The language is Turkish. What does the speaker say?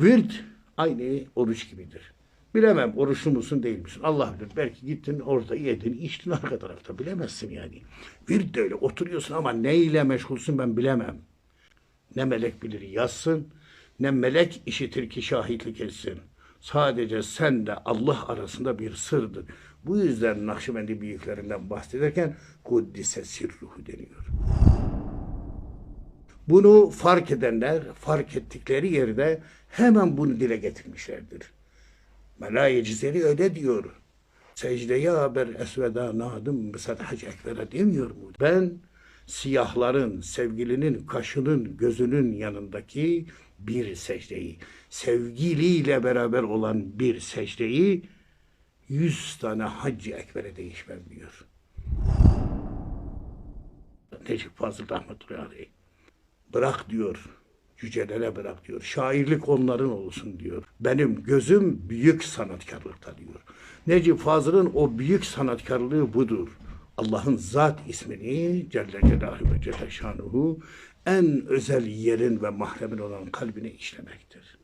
Virt aynı oruç gibidir. Bilemem oruçlu musun değil misin? Allah bilir. Belki gittin orada yedin, içtin arka tarafta. Bilemezsin yani. Virt de öyle oturuyorsun ama ne ile meşgulsün ben bilemem. Ne melek bilir yazsın, ne melek işitir ki şahitlik etsin. Sadece sen de Allah arasında bir sırdır. Bu yüzden Nakşibendi büyüklerinden bahsederken Kuddise sirruhu deniyor. Bunu fark edenler fark ettikleri yerde hemen bunu dile getirmişlerdir. Melaye Cizeri öyle diyor. Secdeye haber esveda nadım mesela hac ekbere demiyor mu? Ben siyahların, sevgilinin kaşının, gözünün yanındaki bir secdeyi, sevgiliyle beraber olan bir secdeyi yüz tane hac ekbere değişmem diyor. Necip Fazıl Rahmetullahi Aleyh. Bırak diyor. Yücelere bırak diyor. Şairlik onların olsun diyor. Benim gözüm büyük sanatkarlıkta diyor. Necip Fazıl'ın o büyük sanatkarlığı budur. Allah'ın zat ismini Celle Celaluhu ve Celle Şanuhu en özel yerin ve mahremin olan kalbine işlemektir.